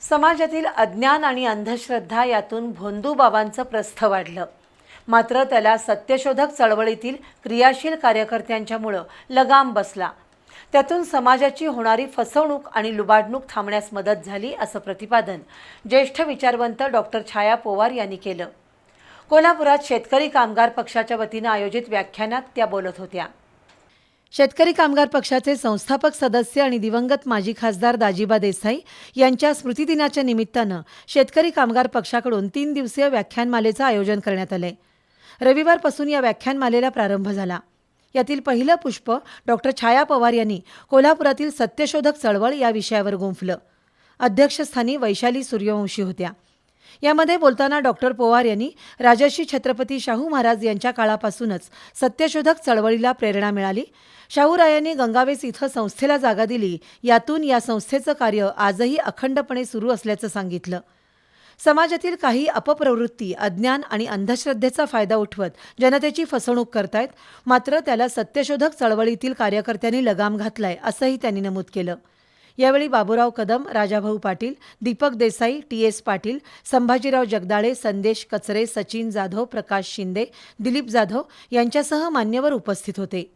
समाजातील अज्ञान आणि अंधश्रद्धा यातून भोंदूबाबांचं प्रस्थ वाढलं. मात्र त्याला सत्यशोधक चळवळीतील क्रियाशील कार्यकर्त्यांच्यामुळं लगाम बसला. त्यातून समाजाची होणारी फसवणूक आणि लुबाडणूक थांबण्यास मदत झाली असं प्रतिपादन ज्येष्ठ विचारवंत डॉक्टर छाया पोवार यांनी केलं. कोल्हापुरात शेतकरी कामगार पक्षाच्या वतीनं आयोजित व्याख्यानात त्या बोलत होत्या. शेतकरी कामगार पक्षाचे संस्थापक सदस्य आणि दिवंगत माजी खासदार दाजीबा देसाई यांच्या स्मृतिदिनाच्या निमित्तानं शेतकरी कामगार पक्षाकडून तीन दिवसीय व्याख्यानमालेचं आयोजन करण्यात आलंय. रविवारपासून या व्याख्यानमालेला प्रारंभ झाला. यातील पहिलं पुष्प डॉक्टर छाया पवार यांनी कोल्हापुरातील सत्यशोधक चळवळ या विषयावर गुंफलं. अध्यक्षस्थानी वैशाली सूर्यवंशी होत्या. यामध्ये बोलताना डॉक्टर पोवार यांनी राजर्षी छत्रपती शाहू महाराज यांच्या काळापासूनच सत्यशोधक चळवळीला प्रेरणा मिळाली. शाहूरायांनी गंगावेस इथं संस्थेला जागा दिली. यातून या संस्थेचं कार्य आजही अखंडपणे सुरू असल्याचं सांगितलं. समाजातील काही अपप्रवृत्ती अज्ञान आणि अंधश्रद्धेचा फायदा उठवत जनतेची फसवणूक करतायत. मात्र त्याला सत्यशोधक चळवळीतील कार्यकर्त्यांनी लगाम घातलाय असंही त्यांनी नमूद केलं. यावेळी बाबूराव कदम राजाभाऊ पाटील दीपक देसाई टी एस पाटील संभाजीराव जगदाळे संदेश कचरे सचिन जाधव प्रकाश शिंदे दिलीप जाधव यांच्यासह मान्यवर उपस्थित होते.